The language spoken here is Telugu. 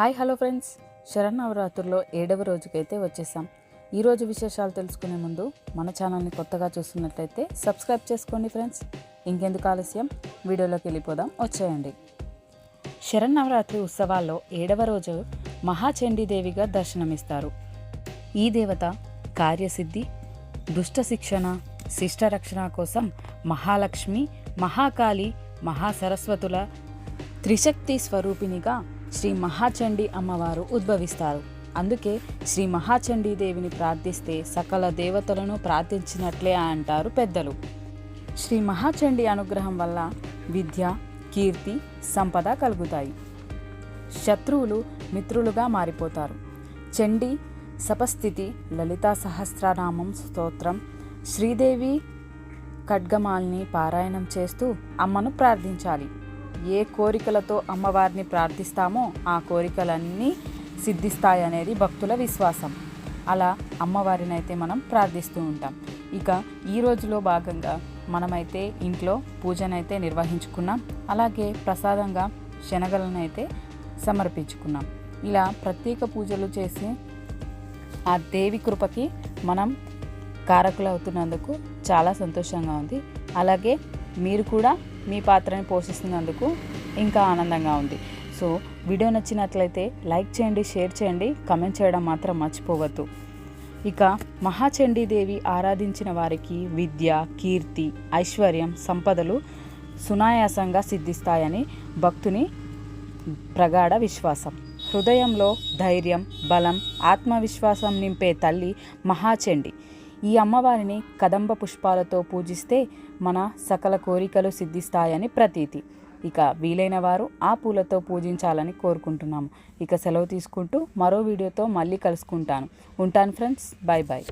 Hi hello friends. శరన్నవరాత్రుల్లో ఏడవ రోజుకైతే వచ్చేసాం. ఈరోజు విశేషాలు తెలుసుకునే ముందు మన ఛానల్ని కొత్తగా చూస్తున్నట్లయితే సబ్స్క్రైబ్ చేసుకోండి ఫ్రెండ్స్. ఇంకెందుకు ఆలస్యం? వీడియోలోకి వెళ్ళిపోదాం. వచ్చేయండి. శరన్నవరాత్రి ఉత్సవాల్లో ఏడవ రోజు మహాచండీదేవిగా దర్శనమిస్తారు. ఈ దేవత కార్యసిద్ధి దుష్ట శిక్షణ శిష్ట రక్షణ కోసం మహాలక్ష్మి మహాకాళి మహాసరస్వతుల త్రిశక్తి స్వరూపిణిగా శ్రీ మహాచండీ అమ్మవారు ఉద్భవిస్తారు. అందుకే శ్రీ మహాచండీ దేవిని ప్రార్థిస్తే సకల దేవతలను ప్రార్థించినట్లే అంటారు పెద్దలు. శ్రీ మహాచండీ అనుగ్రహం వల్ల విద్య కీర్తి సంపద కలుగుతాయి. శత్రువులు మిత్రులుగా మారిపోతారు. చండీ సపస్థితి లలితా సహస్రనామం స్తోత్రం శ్రీదేవి ఖడ్గమాల్ని పారాయణం చేస్తూ అమ్మను ప్రార్థించాలి. ఏ కోరికలతో అమ్మవారిని ప్రార్థిస్తామో ఆ కోరికలన్నీ సిద్ధిస్తాయనేది భక్తుల విశ్వాసం. అలా అమ్మవారిని అయితే మనం ప్రార్థిస్తూ ఉంటాం. ఇక ఈ రోజులో భాగంగా మనమైతే ఇంట్లో పూజనైతే నిర్వహించుకున్నాం. అలాగే ప్రసాదంగా శనగలను అయితే సమర్పించుకున్నాం. ఇలా ప్రత్యేక పూజలు చేసి ఆ దేవి కృపకి మనం కారకులవుతున్నందుకు చాలా సంతోషంగా ఉంది. అలాగే మీరు కూడా మీ పాత్రని పోషిస్తున్నందుకు ఇంకా ఆనందంగా ఉంది. సో వీడియో నచ్చినట్లయితే లైక్ చేయండి షేర్ చేయండి కమెంట్ చేయడం మాత్రం మర్చిపోవద్దు. ఇక మహాచండీదేవి ఆరాధించిన వారికి విద్య కీర్తి ఐశ్వర్యం సంపదలు సునాయాసంగా సిద్ధిస్తాయని భక్తుని ప్రగాఢ విశ్వాసం. హృదయంలో ధైర్యం బలం ఆత్మవిశ్వాసం నింపే తల్లి మహాచండి ఈ అమ్మవారిని కదంబ పుష్పాలతో పూజిస్తే మన సకల కోరికలు సిద్ధిస్తాయని ప్రతీతి. ఇక వీలైన వారు ఆ పూలతో పూజించాలని కోరుకుంటున్నాము ఇక సెలవు తీసుకుంటూ మరో వీడియోతో మళ్ళీ కలుసుకుంటాను. ఉంటాను ఫ్రెండ్స్. Bye bye